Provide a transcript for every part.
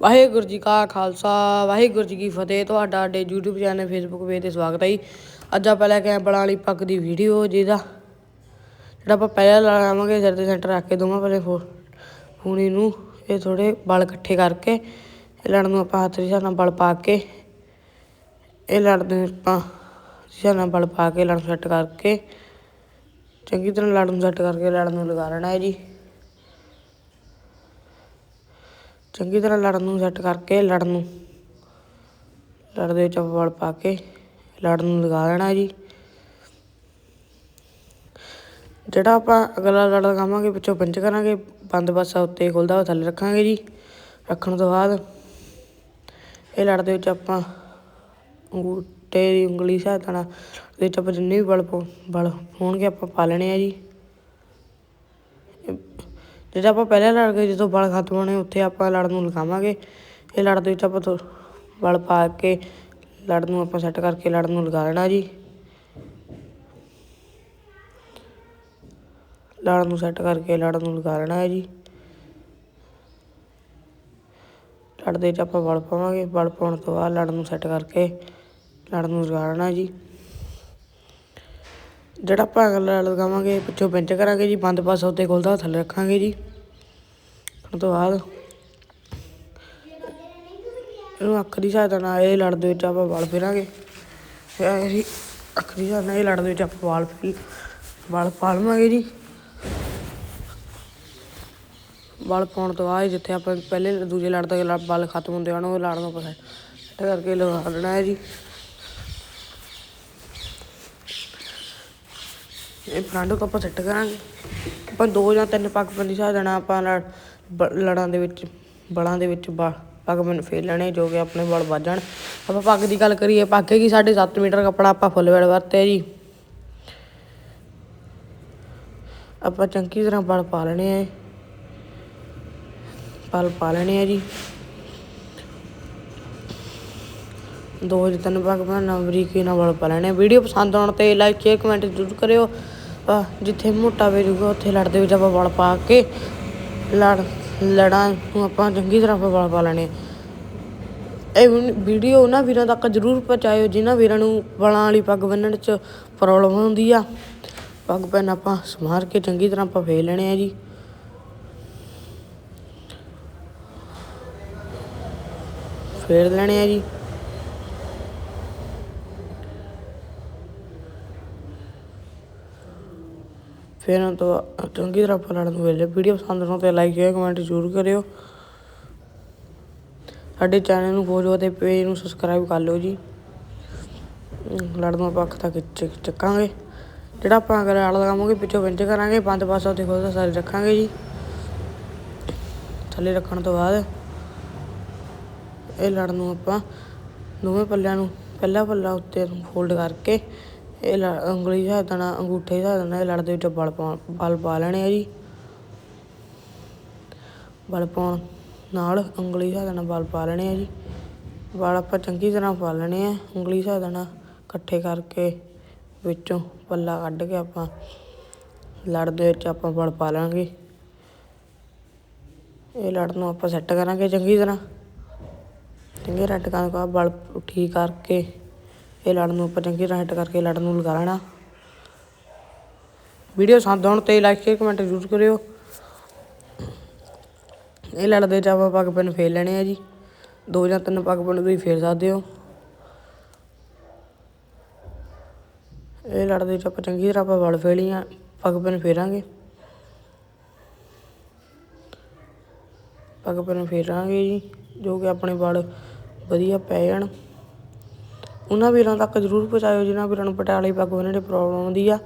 ਵਾਹਿਗੁਰੂ ਜੀ ਕਾ ਖਾਲਸਾ, ਵਾਹਿਗੁਰੂ ਜੀ ਕੀ ਫਤਿਹ। ਤੁਹਾਡਾ ਸਾਡੇ YouTube ਚੈਨਲ Facebook ਪੇਜ ਤੇ ਸਵਾਗਤ ਹੈ ਜੀ। ਅੱਜ ਆਪਾਂ ਲੈ ਕੇ ਆਏ ਬਲਾਂ ਵਾਲੀ ਪੱਗ ਦੀ ਵੀਡੀਓ ਜਿਹਦਾ, ਜਿਹੜਾ ਆਪਾਂ ਪਹਿਲਾਂ ਲਾਵਾਂਗੇ ਸਿਰ ਤੇ ਸੈਂਟਰ ਰੱਖ ਕੇ ਦੋਵਾਂ ਪਹਿਲੇ ਫੋ, ਫੂਣੀ ਨੂੰ ਇਹ ਥੋੜੇ ਬਲ ਇਕੱਠੇ ਕਰਕੇ, ਇਹ ਲੜ ਨੂੰ ਆਪਾਂ ਹੱਥ ਦੇ ਨਾਲ ਬਲ ਪਾ ਕੇ, ਇਹ ਲੜ ਦੇ ਆਪਾਂ ਹਿਸਾਬ ਨਾਲ ਬਲ ਪਾ ਕੇ ਲੜ ਸੈੱਟ ਕਰਕੇ, ਚੰਗੀ ਤਰ੍ਹਾਂ ਲੜ ਨੂੰ ਸੈੱਟ ਕਰਕੇ ਲੜ ਨੂੰ ਲਗਾ ਲੈਣਾ ਹੈ ਜੀ। ਚੰਗੀ ਤਰ੍ਹਾਂ ਲੜਨ ਨੂੰ ਸੈੱਟ ਕਰਕੇ ਲੜਨ ਨੂੰ। ਲੜ ਦੇ ਵਿੱਚ ਆਪਾਂ ਵਲ ਪਾ ਕੇ ਲੜ ਨੂੰ ਲਗਾ ਦੇਣਾ ਜੀ। ਜਿਹੜਾ ਆਪਾਂ ਅਗਲਾ ਲੜ ਲਗਾਵਾਂਗੇ, ਪਿੱਛੋਂ ਪਿੰਚ ਕਰਾਂਗੇ ਬੰਦ ਪਾਸਾ ਉੱਤੇ ਖੁੱਲਦਾ ਹੋਇਆ, ਥੱਲੇ ਰੱਖਾਂਗੇ ਜੀ। ਰੱਖਣ ਤੋਂ ਬਾਅਦ ਇਹ ਲੜ ਦੇ ਵਿੱਚ ਆਪਾਂ ਅੰਗੂਠੇ ਦੀ ਉਂਗਲੀ ਸਹਾਇਤਾ ਨਾਲ ਦੇ ਵਿੱਚ ਆਪਾਂ ਜਿੰਨੇ ਵੀ ਬਲ ਪਾਉ ਬਲ ਹੋਣਗੇ ਆਪਾਂ ਪਾ ਲੈਣੇ ਆ ਜੀ। ਜਿਹੜਾ ਆਪਾਂ ਪਹਿਲਾਂ ਲੜ ਗਏ, ਜਦੋਂ ਬਲ ਖਤਮ ਹੋਣੇ, ਉੱਥੇ ਆਪਾਂ ਲੜ ਨੂੰ ਲਗਾਵਾਂਗੇ। ਇਹ ਲੜ ਦੇ ਵਿੱਚ ਆਪਾਂ ਬਲ ਪਾ ਕੇ ਲੜ ਨੂੰ ਆਪਾਂ ਸੈੱਟ ਕਰਕੇ ਲੜ ਨੂੰ ਲਗਾ ਲੈਣਾ ਜੀ। ਲੜ ਨੂੰ ਸੈੱਟ ਕਰਕੇ ਲੜ ਨੂੰ ਲਗਾ ਲੈਣਾ ਹੈ ਜੀ। ਲੜ ਦੇ ਵਿੱਚ ਆਪਾਂ ਬਲ ਪਾਵਾਂਗੇ। ਬਲ ਪਾਉਣ ਤੋਂ ਬਾਅਦ ਲੜ ਨੂੰ ਸੈੱਟ ਕਰਕੇ ਲੜ ਨੂੰ ਲਗਾ ਲੈਣਾ ਜੀ। ਜਿਹੜਾ ਆਪਾਂ ਅਗਲਾ ਲੜ ਲਗਾਵਾਂਗੇ, ਪਿੱਛੋਂ ਪਿੰਚ ਕਰਾਂਗੇ ਜੀ, ਬੰਦ ਪਾਸਾ ਉੱਤੇ ਖੁੱਲਦਾ ਥੱਲੇ ਰੱਖਾਂਗੇ ਜੀ। ਉਸ ਤੋਂ ਬਾਅਦ ਇਹਨੂੰ ਅੱਖ ਦੀ ਸਹਾਇਤਾ ਨਾਲ ਇਹ ਲੜ ਦੇ ਵਿੱਚ ਆਪਾਂ ਵਲ ਫੇਰਾਂਗੇ। ਫਿਰ ਅਸੀਂ ਅੱਖ ਦੀ ਸਹਾਇਤਾ ਨਾਲ ਇਹ ਲੜ ਦੇ ਵਿੱਚ ਆਪਾਂ ਵਾਲ ਫੇਰ, ਵਲ ਪਾ ਲਵਾਂਗੇ ਜੀ। ਵਲ ਪਾਉਣ ਤੋਂ ਬਾਅਦ ਜਿੱਥੇ ਆਪਾਂ ਪਹਿਲੇ ਦੂਜੇ ਲੜ ਦਾ ਬਲ ਖਤਮ ਹੁੰਦੇ ਹਨ ਉਹ ਲੜ ਨੂੰ ਆਪਾਂ ਕਰਕੇ ਲਗਾ ਦੇਣਾ ਹੈ ਜੀ। ਇਹ ਫਰੰਟ ਤੋਂ ਆਪਾਂ ਸੈੱਟ ਕਰਾਂਗੇ। ਆਪਾਂ ਦੋ ਜਾਂ ਤਿੰਨ ਪੱਗ ਬੰਦੀ ਸਾ ਦੇਣਾ ਆਪਾਂ ਲੜਾਂ ਦੇ ਵਿੱਚ, ਬਲਾਂ ਦੇ ਵਿੱਚ ਪੱਗ ਬੰਨ ਫੇਰ ਲੈਣੇ ਜੋ ਕਿ ਆਪਣੇ ਬਲ ਵੱਜਣ ਆਪਾਂ ਪੱਗ ਦੀ ਗੱਲ ਕਰੀਏ, ਪੱਗ ਹੈਗੀ ਸਾਢੇ ਸੱਤ ਮੀਟਰ ਕੱਪੜਾ ਆਪਾਂ ਫੁੱਲ ਵੇੜ ਵਰਤਿਆ ਜੀ। ਆਪਾਂ ਚੰਗੀ ਤਰ੍ਹਾਂ ਬਲ ਪਾ ਲੈਣੇ ਆ। ਬਲ ਪਾ ਲੈਣੇ ਆ ਜੀ। ਦੋ ਜਾਂ ਤਿੰਨ ਪੱਗ ਬਣਾਉਣਾ ਬਰੀਕੀ ਨਾਲ ਬਲ ਪਾ ਲੈਣੇ ਵੀਡੀਓ ਪਸੰਦ ਆਉਣ ਤੇ ਲਾਈਕ, ਸ਼ੇਅਰ, ਕਮੈਂਟ ਜ਼ਰੂਰ ਕਰਿਓ। ਜਿੱਥੇ ਮੋਟਾ ਵੇਜੂਗਾ ਉੱਥੇ ਲੜਦੇ ਵਿੱਚ ਆਪਾਂ ਵਲ ਪਾ ਕੇ ਲੜ, ਲੜਾਂ ਨੂੰ ਆਪਾਂ ਚੰਗੀ ਤਰ੍ਹਾਂ ਆਪਾਂ ਬਲ ਪਾ ਲੈਣੇ ਇਹ ਵੀਡੀਓ ਉਹਨਾਂ ਵੀਰਾਂ ਤੱਕ ਜ਼ਰੂਰ ਪਹੁੰਚਾਇਓ, ਜਿਨ੍ਹਾਂ ਵੀਰਾਂ ਨੂੰ ਬਲਾਂ ਵਾਲੀ ਪੱਗ ਬੰਨਣ 'ਚ ਪ੍ਰੋਬਲਮ ਹੁੰਦੀ ਆ। ਪੱਗ ਪੈਨ ਆਪਾਂ ਸਮਾਰ ਕੇ ਚੰਗੀ ਤਰ੍ਹਾਂ ਆਪਾਂ ਫੇਰ ਲੈਣੇ ਆ ਜੀ। ਫੇਰ ਲੈਣੇ ਆ ਜੀ। ਫਿਰ ਉਹਨਾਂ ਤੋਂ ਚੰਗੀ ਤਰ੍ਹਾਂ ਆਪਾਂ ਲੜਨ ਵੇਲੇ। ਵੀਡੀਓ ਪਸੰਦ ਆਉਣ ਤੇ ਲਾਈਕ ਸ਼ੇਅਰ ਕਮੈਂਟ ਜ਼ਰੂਰ ਕਰਿਓ। ਸਾਡੇ ਚੈਨਲ ਨੂੰ ਫੋਲੋ ਅਤੇ ਪੇਜ ਨੂੰ ਸਬਸਕ੍ਰਾਈਬ ਕਰ ਲਿਓ ਜੀ। ਅਮ ਲੜਨ ਤੱਕ ਚੱਕਾਂਗੇ। ਜਿਹੜਾ ਆਪਾਂ ਅਗਰ ਆਲ ਲਗਾਵਾਂਗੇ ਪਿੱਛੋਂ ਵਿੰਚ ਕਰਾਂਗੇ, ਪੰਜ ਪਾਸਾ ਉੱਤੇ ਖੋਲਦਾ ਸਾਰੇ ਰੱਖਾਂਗੇ ਜੀ। ਥੱਲੇ ਰੱਖਣ ਤੋਂ ਬਾਅਦ ਇਹ ਲੜ ਨੂੰ ਆਪਾਂ ਦੋਵੇਂ ਪੱਲਿਆਂ ਨੂੰ, ਪਹਿਲਾ ਪੱਲਾ ਉੱਤੇ ਫੋਲਡ ਕਰਕੇ ਇਹ ਲੜ ਉਂਗਲੀ ਦਾ ਨਾਲ ਅੰਗੂਠੇ ਦਾ ਨਾਲ ਇਹ ਲੜਦੇ ਵਿੱਚ ਬਲ ਪਾ ਬਲ ਪਾ ਲੈਣੇ ਆ ਜੀ। ਬਲ ਪਾਉਣ ਨਾਲ ਉਂਗਲੀ ਦਾ ਨਾਲ ਬਲ ਪਾ ਲੈਣੇ ਆ ਜੀ। ਬਲ ਆਪਾਂ ਚੰਗੀ ਤਰ੍ਹਾਂ ਪਾ ਲੈਣੇ ਆ, ਉਂਗਲੀ ਦਾ ਨਾਲ ਇਕੱਠੇ ਕਰਕੇ ਵਿੱਚੋਂ ਪੱਲਾ ਕੱਢ ਕੇ ਆਪਾਂ ਲੜ ਦੇ ਵਿੱਚ ਆਪਾਂ ਬਲ ਪਾ ਲਾਂਗੇ। ਇਹ ਲੜ ਨੂੰ ਆਪਾਂ ਸੈੱਟ ਕਰਾਂਗੇ ਚੰਗੀ ਤਰ੍ਹਾਂ। ਚੰਗੇ ਰੈੱਡ ਕਰਨ ਤੋਂ ਬਾਅਦ ਬਲ ਠੀਕ ਕਰਕੇ ਇਹ ਲੜ ਨੂੰ ਆਪਾਂ ਚੰਗੀ ਤਰ੍ਹਾਂ ਹਿੱਟ ਕਰਕੇ ਲੜ ਨੂੰ ਲਗਾ ਲੈਣਾ। ਵੀਡੀਓ ਪਸੰਦ ਆਉਣ ਤੇ ਲਾਈਕ ਸ਼ੇਅਰ ਕਮੈਂਟ ਜ਼ਰੂਰ ਕਰਿਓ। ਇਹ ਲੜ ਦੇ ਆਪਾਂ ਪੱਗ ਪਿੰਨ ਫੇਰ ਲੈਣੇ ਆ ਜੀ। ਦੋ ਜਾਂ ਤਿੰਨ ਪੱਗ ਪਿੰਨ ਤੁਸੀਂ ਫੇਰ ਸਕਦੇ ਹੋ। ਇਹ ਲੜਦੇ ਚ ਆਪਾਂ ਚੰਗੀ ਤਰ੍ਹਾਂ ਆਪਾਂ ਵਲ ਫੇਲੀਆਂ ਪੱਗ ਪਿੰਨ ਫੇਰਾਂਗੇ। ਪੱਗ ਪਿੰਨ ਫੇਰਾਂਗੇ ਜੀ, ਜੋ ਕਿ ਆਪਣੇ ਵਲ ਵਧੀਆ ਪੈ ਜਾਣ। ਉਹਨਾਂ ਵੀਰਾਂ ਤੱਕ ਜ਼ਰੂਰ ਪਹੁੰਚਾਇਓ, ਜਿਨ੍ਹਾਂ ਵੀਰਾਂ ਨੂੰ ਪਟਿਆਲੇ ਪੱਗ ਬੰਨ੍ਹਣ ਦੀ ਪ੍ਰੋਬਲਮ ਆਉਂਦੀ ਆ।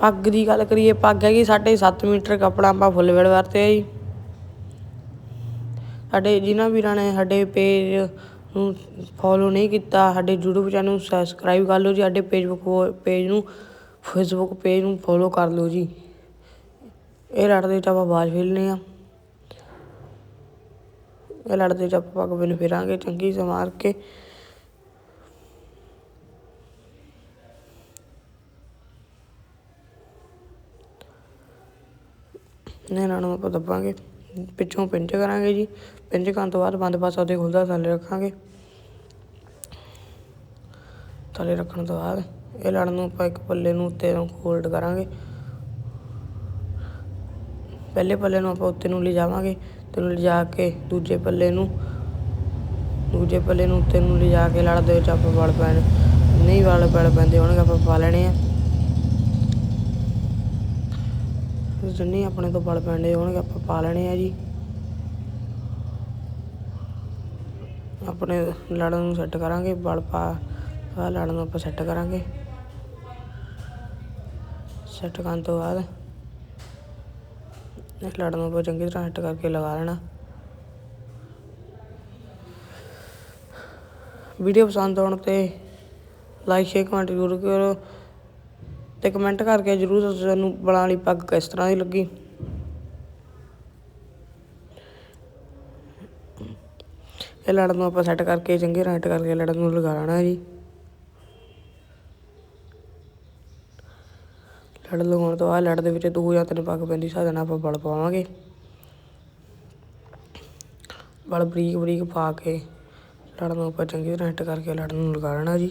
ਪੱਗ ਦੀ ਗੱਲ ਕਰੀਏ, ਪੱਗ ਹੈਗੀ ਸਾਢੇ ਸੱਤ ਮੀਟਰ, ਕੱਪੜਾ ਆਪਾਂ ਫੁੱਲ ਵੇੜ ਵਰਤਿਆ ਜੀ। ਸਾਡੇ ਜਿਨ੍ਹਾਂ ਵੀਰਾਂ ਨੇ ਸਾਡੇ ਪੇਜ ਨੂੰ ਫੋਲੋ ਨਹੀਂ ਕੀਤਾ, ਸਾਡੇ YouTube ਚੈਨਲ ਨੂੰ ਸਬਸਕ੍ਰਾਈਬ ਕਰ ਲਓ ਜੀ, ਸਾਡੇ ਫੇਸਬੁੱਕ ਪੇਜ ਨੂੰ ਫੇਸਬੁੱਕ ਪੇਜ ਨੂੰ ਫੋਲੋ ਕਰ ਲਓ ਜੀ। ਇਹ ਲੜ ਦੇ ਵਿੱਚ ਆਪਾਂ ਬਾਜ ਫੇਲਨੇ ਆ ਇਹ ਲੜਦੇ ਦੇ ਆਪਾਂ ਪੱਗ ਬਿਨ ਫਿਰਾਂਗੇ, ਚੰਗੀ ਸਮਾਰ ਕੇ। ਇਹਨਾਂ ਨੂੰ ਆਪਾਂ ਦੱਬਾਂਗੇ। ਪਿੱਛੋਂ ਪਿੰਚ ਕਰਾਂਗੇ ਜੀ। ਪਿੰਚ ਕਰਨ ਤੋਂ ਬਾਅਦ ਬੰਦ ਪਾਸਾ ਉਹਦੇ ਖੁੱਲਦਾ ਥੱਲੇ ਰੱਖਾਂਗੇ। ਥੱਲੇ ਰੱਖਣ ਤੋਂ ਬਾਅਦ ਇਹ ਲੜ ਨੂੰ ਆਪਾਂ ਇੱਕ ਪੱਲੇ ਨੂੰ ਉੱਤੇ ਨੂੰ ਫੋਲਡ ਕਰਾਂਗੇ। ਪਹਿਲੇ ਪੱਲੇ ਨੂੰ ਆਪਾਂ ਉੱਤੇ ਨੂੰ ਲਿਜਾਵਾਂਗੇ। ਤੇ ਨੂੰ ਲਿਜਾ ਕੇ ਦੂਜੇ ਪੱਲੇ ਨੂੰ, ਦੂਜੇ ਪੱਲੇ ਨੂੰ ਉੱਤੇ ਨੂੰ ਲਿਜਾ ਕੇ ਲੜ ਦੇ ਵਿੱਚ ਆਪਾਂ ਵਲ ਪੈਣ, ਨਹੀਂ ਵਲ ਪੈਣ ਪੈਂਦੇ ਹੋਣਗੇ ਆਪਾਂ ਪਾ ਲੈਣੇ ਆ। ਜਿੰਨੇ ਆਪਣੇ ਤੋਂ ਵਲ ਪੈਂਦੇ ਹੋਣਗੇ ਆਪਾਂ ਪਾ ਲੈਣੇ ਆ ਜੀ। ਆਪਣੇ ਲੜਨ ਨੂੰ ਸੈੱਟ ਕਰਾਂਗੇ, ਵਲ ਪਾ ਆ ਲੜ ਨੂੰ ਆਪਾਂ ਸੈੱਟ ਕਰਾਂਗੇ। ਸੈੱਟ ਕਰਨ ਤੋਂ ਬਾਅਦ ਇਸ ਲੜ ਨੂੰ ਆਪਾਂ ਚੰਗੀ ਤਰ੍ਹਾਂ ਸੈੱਟ ਕਰਕੇ ਲਗਾ ਲੈਣਾ। ਵੀਡੀਓ ਪਸੰਦ ਆਉਣ ਤੇ ਲਾਈਕ ਸ਼ੇਅਰ ਕਮੈਂਟ ਜ਼ਰੂਰ ਕਰੋ ਤੇ ਕਮੈਂਟ ਕਰਕੇ ਜ਼ਰੂਰ ਦੱਸੋ ਤੁਹਾਨੂੰ ਬਲਾਂ ਵਾਲੀ ਪੱਗ ਕਿਸ ਤਰ੍ਹਾਂ ਦੀ ਲੱਗੀ। ਇਹ ਲੜਨ ਨੂੰ ਆਪਾਂ ਸੈੱਟ ਕਰਕੇ ਚੰਗੀ ਤਰ੍ਹਾਂ ਸੈੱਟ ਕਰਕੇ ਲੜਨ ਨੂੰ ਲਗਾ ਲੈਣਾ ਜੀ ਲੜ ਲਗਾਉਣ ਤੋਂ ਬਾਅਦ ਲੜ ਦੇ ਵਿੱਚ ਦੋ ਜਾਂ ਤਿੰਨ ਪੱਗ ਪੈਂਦੀ ਹਿਸਾਬ ਨਾਲ ਆਪਾਂ ਬਲ ਪਾਵਾਂਗੇ। ਬਲ ਬਰੀਕ ਬਰੀਕ ਪਾ ਕੇ ਲੜ ਨੂੰ ਆਪਾਂ ਚੰਗੀ ਤਰ੍ਹਾਂ ਹਿੱਟ ਕਰਕੇ ਲੜ ਨੂੰ ਲਗਾ ਲੈਣਾ ਜੀ।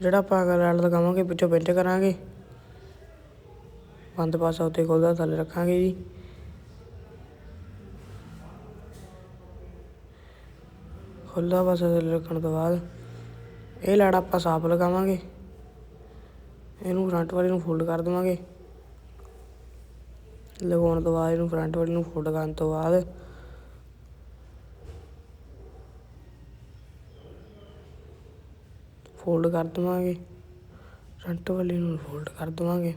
ਜਿਹੜਾ ਆਪਾਂ ਅਗਰ ਲੜ ਲਗਾਵਾਂਗੇ, ਪਿੱਛੋਂ ਪਿੰਚ ਕਰਾਂਗੇ। ਬੰਦ ਪਾਸਾ ਉੱਤੇ ਖੋਲਦਾ ਥੱਲੇ ਰੱਖਾਂਗੇ ਜੀ। ਖੁੱਲ੍ਹਾ ਪਾਸਾ ਥੱਲੇ ਰੱਖਣ ਤੋਂ ਬਾਅਦ ਇਹ ਲੜ ਆਪਾਂ ਸਾਫ਼ ਲਗਾਵਾਂਗੇ। ਇਹਨੂੰ ਫਰੰਟ ਵਾਲੇ ਨੂੰ ਫੋਲਡ ਕਰ ਦੇਵਾਂਗੇ। ਲਗਾਉਣ ਤੋਂ ਬਾਅਦ ਇਹਨੂੰ ਫਰੰਟ ਵਾਲੇ ਨੂੰ ਫੋਲਡ ਕਰਨ ਤੋਂ ਬਾਅਦ ਫੋਲਡ ਕਰ ਦੇਵਾਂਗੇ। ਫਰੰਟ ਵਾਲੇ ਨੂੰ ਫੋਲਡ ਕਰ ਦੇਵਾਂਗੇ।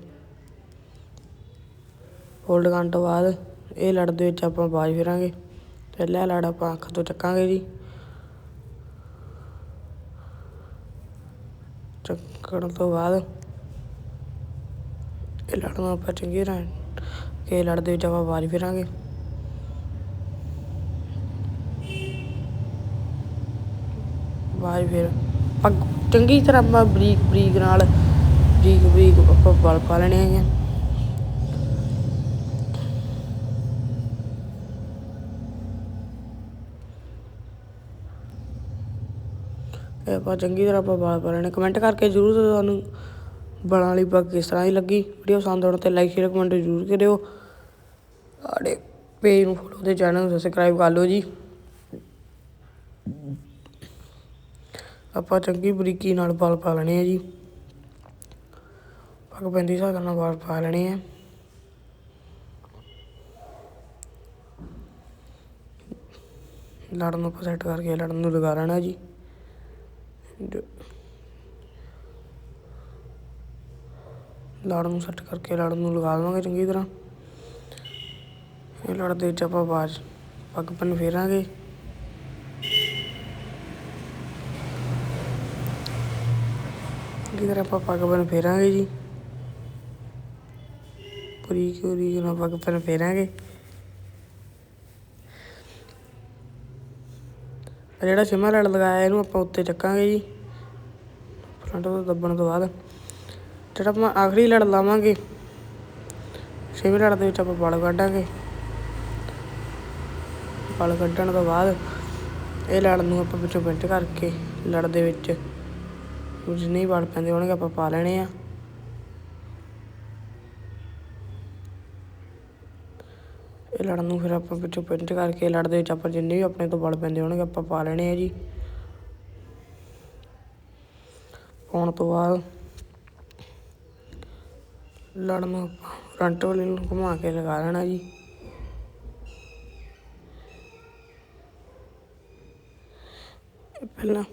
ਫੋਲਡ ਕਰਨ ਤੋਂ ਬਾਅਦ ਇਹ ਲੜ ਦੇ ਵਿੱਚ ਆਪਾਂ ਬਾਜ ਫੇਰਾਂਗੇ। ਪਹਿਲਾ ਲੜ ਆਪਾਂ ਅੱਖ ਤੋਂ ਚੱਕਾਂਗੇ ਜੀ। ਚੱਕਣ ਤੋਂ ਬਾਅਦ ਇਹ ਲੜ ਨੂੰ ਆਪਾਂ ਚੰਗੀ ਤਰ੍ਹਾਂ ਕਿ ਲੜ ਦੇ ਵਿੱਚ ਆਪਾਂ ਬਾਜ ਫਿਰਾਂਗੇ। ਬਾਜ ਫਿਰ ਪੱਗ ਚੰਗੀ ਤਰ੍ਹਾਂ ਆਪਾਂ ਬਰੀਕ ਬਰੀਕ ਨਾਲ ਬਰੀਕ ਬਰੀਕ ਆਪਾਂ ਬਲ ਪਾ ਲੈਣੇ ਹੈਗੇ। ਇਹ ਆਪਾਂ ਚੰਗੀ ਤਰ੍ਹਾਂ ਆਪਾਂ ਵਾਲ ਪਾ ਲੈਣੇ ਕਮੈਂਟ ਕਰਕੇ ਜ਼ਰੂਰ ਤੁਹਾਨੂੰ ਬਲਾਂ ਵਾਲੀ ਪੱਗ ਕਿਸ ਤਰ੍ਹਾਂ ਦੀ ਲੱਗੀ। ਵੀਡੀਓ ਪਸੰਦ ਆਉਣ ਤੇ ਲਾਈਕ ਸ਼ੇਅਰ ਕਮੈਂਟ ਜ਼ਰੂਰ ਕਰਿਓ। ਸਾਡੇ ਪੇਜ ਨੂੰ ਫੋਲੋ ਤੇ ਚੈਨਲ ਨੂੰ ਸਬਸਕ੍ਰਾਈਬ ਕਰ ਲਓ ਜੀ। ਆਪਾਂ ਚੰਗੀ ਬਰੀਕੀ ਨਾਲ ਵਾਲ ਪਾ ਲੈਣੇ ਆ ਜੀ। ਪੱਗ ਪੈਂਦੀ ਹਿਸਾਬ ਨਾਲ ਵਾਲ ਪਾ ਲੈਣੇ ਆ। ਲੜਨ ਨੂੰ ਆਪਾਂ ਸੈੱਟ ਕਰਕੇ ਲੜਨ ਨੂੰ ਲਗਾ ਲੈਣਾ ਜੀ। ਲੜ ਨੂੰ ਸੈੱਟ ਕਰਕੇ ਲੜ ਨੂੰ ਲਗਾ ਦੇਵਾਂਗੇ ਚੰਗੀ ਤਰ੍ਹਾਂ। ਇਹ ਲੜ ਦੇ ਵਿੱਚ ਆਪਾਂ ਬਾਜ ਪੱਗ ਪੰਨ ਫੇਰਾਂਗੇ। ਚੰਗੀ ਤਰ੍ਹਾਂ ਆਪਾਂ ਪੱਗ ਪੰਨ ਫੇਰਾਂਗੇ ਜੀ। ਬਰੀਕ ਬਰੀਕ ਨਾਲ ਪੱਗ ਪੰਨ ਫੇਰਾਂਗੇ। ਆ ਜਿਹੜਾ ਛੇਵਾਂ ਲੜ ਲਗਾਇਆ, ਇਹਨੂੰ ਆਪਾਂ ਉੱਤੇ ਚੱਕਾਂਗੇ ਜੀ। ਫਰੰਟ ਤੋਂ ਦੱਬਣ ਤੋਂ ਬਾਅਦ। ਜਿਹੜਾ ਆਪਾਂ ਆਖਰੀ ਲੜ ਲਾਵਾਂਗੇ ਛੇਵੇਂ ਲੜ ਦੇ ਵਿੱਚ ਆਪਾਂ ਬਲ ਕੱਢਾਂਗੇ। ਬਲ ਕੱਢਣ ਤੋਂ ਬਾਅਦ ਇਹ ਲੜ ਨੂੰ ਆਪਾਂ ਵਿੱਚੋਂ ਪਿੰਟ ਕਰਕੇ ਲੜ ਦੇ ਵਿੱਚ ਜਿੰਨੇ ਵਲ ਪੈਂਦੇ ਹੋਣਗੇ, ਆਪਾਂ ਪਾ ਲੈਣੇ ਆ। ਇਹ ਲੜ ਨੂੰ, ਫਿਰ ਆਪਾਂ ਵਿੱਚੋਂ ਪਿੰਟ ਕਰਕੇ ਲੜ ਵਿੱਚ ਆਪਾਂ ਜਿੰਨੇ ਵੀ ਆਪਣੇ ਤੋਂ ਵਲ ਪੈਂਦੇ ਹੋਣਗੇ, ਆਪਾਂ ਪਾ ਲੈਣੇ ਆ ਜੀ। ਪਾਉਣ ਤੋਂ ਬਾਅਦ ਲੜ ਨੂੰ ਫਰੰਟ ਵਾਲੇ ਨੂੰ ਘੁਮਾ ਕੇ ਲਗਾ ਲੈਣਾ ਜੀ। ਪਹਿਲਾਂ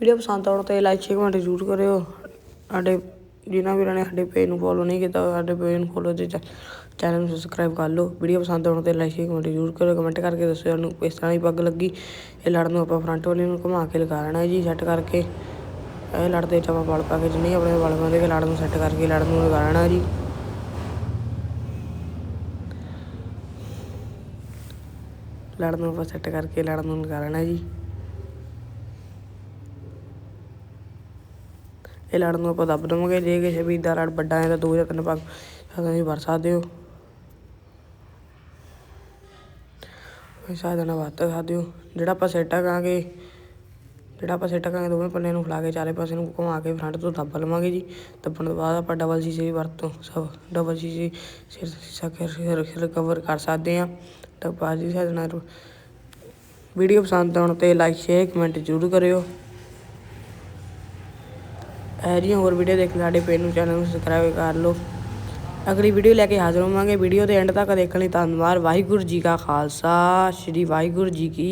ਵੀਡੀਓ ਪਸੰਦ ਆਉਣ ਤੇ ਲਾਈਕ ਸ਼ੇਅਰ ਕਮੈਂਟ ਜ਼ਰੂਰ ਕਰਿਓ। ਸਾਡੇ ਜਿਨ੍ਹਾਂ ਵੀਰਾਂ ਨੇ ਸਾਡੇ ਪੇਜ ਨੂੰ ਫੋਲੋ ਨਹੀਂ ਕੀਤਾ, ਸਾਡੇ ਪੇਜ ਨੂੰ ਫੋਲੋ ਤੇ ਚੈਨਲ ਨੂੰ ਸਬਸਕ੍ਰਾਈਬ ਕਰ ਲਓ। ਵੀਡੀਓ ਪਸੰਦ ਆਉਣ ਤੇ ਲਾਈਕ ਸ਼ੇਅਰ ਕਮੈਂਟ ਜ਼ਰੂਰ ਕਰਿਓ। ਕਮੈਂਟ ਕਰਕੇ ਦੱਸੋ ਤੁਹਾਨੂੰ ਇਸ ਤਰ੍ਹਾਂ ਦੀ ਪੱਗ ਲੱਗੀ। ਇਹ ਲੜ ਨੂੰ ਆਪਾਂ ਫਰੰਟ ਵਾਲੇ ਨੂੰ ਘੁਮਾ ਕੇ ਲਗਾ ਲੈਣਾ ਜੀ ਸੈੱਟ ਕਰਕੇ। ਇਹ ਲੜ ਦੇ ਵਿੱਚ ਆਪਾਂ ਵਲ ਪਾ ਕੇ ਜਿੰਨੇ ਆਪਣੇ ਵਲ ਪਾਉਂਦੇ ਕਿ ਲੜ ਨੂੰ ਸੈੱਟ ਕਰਕੇ ਲੜ ਨੂੰ ਲਗਾ ਲੈਣਾ ਜੀ। ਲੜ ਨੂੰ ਆਪਾਂ ਸੈੱਟ ਕਰਕੇ ਲੜ ਨੂੰ ਲਗਾ ਲੈਣਾ ਜੀ। ਇਹ ਲੜ ਨੂੰ ਆਪਾਂ ਦੱਬ ਦੇਵਾਂਗੇ। ਜੇ ਕਿਸੇ ਵੀ ਦਾ ਲੜ ਵੱਡਾ ਹੈ ਤਾਂ ਦੋ ਜਾਂ ਤਿੰਨ ਪੱਗ ਤੁਸੀਂ ਵਰ ਸਕਦੇ ਹੋ। ਸਾਇਦ ਨਾਲ ਵੱਧ ਸਕਦੇ ਹੋ ਜਿਹੜਾ ਆਪਾਂ ਸੈੱਟ ਕਰਾਂਗੇ ਜਿਹੜਾ ਆਪਾਂ ਸੈੱਟ ਕਰਾਂਗੇ ਦੋਵੇਂ ਪੱਲੇ ਨੂੰ ਫਲਾ ਕੇ ਚਾਰੇ ਪਾਸੇ ਨੂੰ ਘੁਮਾ ਕੇ ਫਰੰਟ ਤੋਂ ਦੱਬ ਲਵਾਂਗੇ ਜੀ। ਦੱਬਣ ਤੋਂ ਬਾਅਦ ਆਪਾਂ ਡਬਲ ਸ਼ੀਸ਼ੇ ਦੀ ਵਰਤੋਂ ਸਭ ਡਬਲ ਸ਼ੀਸ਼ੇ ਸਿਰ ਸ਼ੀਸ਼ਾ ਰਿਕਵਰ ਕਰ ਸਕਦੇ ਹਾਂ। ਤਾਂ ਜੀ ਸਾਡੇ ਨਾਲ ਵੀਡੀਓ ਪਸੰਦ ਆਉਣ ਤੇ ਲਾਈਕ ਸ਼ੇਅਰ ਕਮੈਂਟ ਜ਼ਰੂਰ ਕਰਿਓ। ਇਹ ਜਿਹੀਆਂ ਹੋਰ ਵੀਡੀਓ ਦੇਖ ਸਾਡੇ ਪੇਜ ਨੂੰ ਚੈਨਲ ਨੂੰ ਸਬਸਕ੍ਰਾਈਬ ਕਰ ਲਓ। ਅਗਲੀ ਵੀਡੀਓ ਲੈ ਕੇ ਹਾਜ਼ਰ ਹੋਵਾਂਗੇ। ਵੀਡੀਓ ਦੇ ਐਂਡ ਤੱਕ ਦੇਖਣ ਲਈ ਧੰਨਵਾਦ। ਵਾਹਿਗੁਰੂ ਜੀ ਕਾ ਖਾਲਸਾ। ਸ੍ਰੀ ਵਾਹਿਗੁਰੂ ਜੀ ਕੀ